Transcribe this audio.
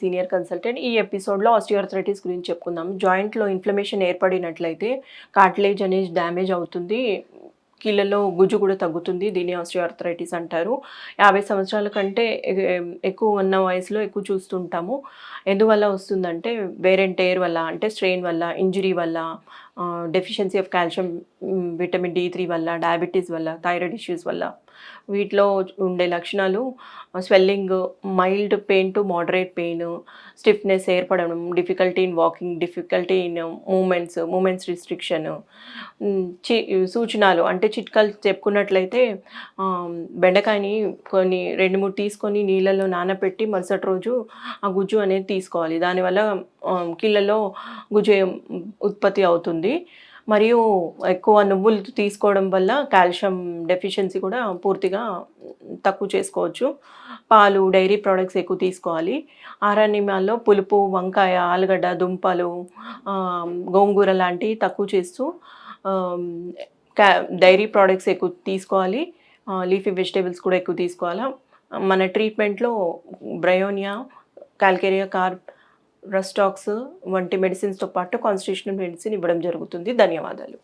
Senior consultant. ఈ ఎపిసోడ్లో osteoarthritis గురించి చెప్పుకుందాం. జాయింట్లో ఇన్ఫ్లమేషన్ ఏర్పడినట్లయితే కార్టిలేజ్ అనేది డ్యామేజ్ అవుతుంది. కీళ్ళలో గుజ్జు కూడా తగ్గుతుంది. దీన్ని ఆస్టియోఆర్థరైటిస్ అంటారు. యాభై సంవత్సరాల కంటే ఎక్కువ ఉన్న వయసులో ఎక్కువ చూస్తుంటాము. ఎందువల్ల వస్తుందంటే వేరే టేర్ వల్ల అంటే స్ట్రెయిన్ వల్ల ఇంజరీ వల్ల deficiency of calcium vitamin D three వల్ల డయాబెటీస్ వల్ల థైరాయిడ్ ఇష్యూస్ వల్ల. వీటిలో ఉండే లక్షణాలు swelling mild pain to moderate pain stiffness ఏర్పడడం difficulty in walking difficulty in movements movements restriction చి సూచనలు. అంటే చిట్కాలు చెప్పుకున్నట్లయితే బెండకాయని కొన్ని రెండు మూడు తీసుకొని నీళ్ళలో నానబెట్టి మరుసటి రోజు ఆ గుజ్జు అనేది తీసుకోవాలి. దానివల్ల కీళ్ళలో గుజయం ఉత్పత్తి అవుతుంది. మరియు ఎక్కువ నువ్వులు తీసుకోవడం వల్ల కాల్షియం డెఫిషియన్సీ కూడా పూర్తిగా తక్కువ చేసుకోవచ్చు. పాలు డైరీ ప్రోడక్ట్స్ ఎక్కువ తీసుకోవాలి. ఆహారనియమాల్లో పులుపు వంకాయ ఆలుగడ్డ దుంపలు గోంగూర లాంటివి తక్కువ చేస్తూ డైరీ ప్రోడక్ట్స్ ఎక్కువ తీసుకోవాలి. లీఫీ వెజిటేబుల్స్ కూడా ఎక్కువ తీసుకోవాలి. మన ట్రీట్మెంట్లో bryonia calcarea carb rhus tox వంటి మెడిసిన్స్తో పాటు కాన్స్టిట్యూషనల్ మెడిసిన్ ఇవ్వడం జరుగుతుంది. ధన్యవాదాలు.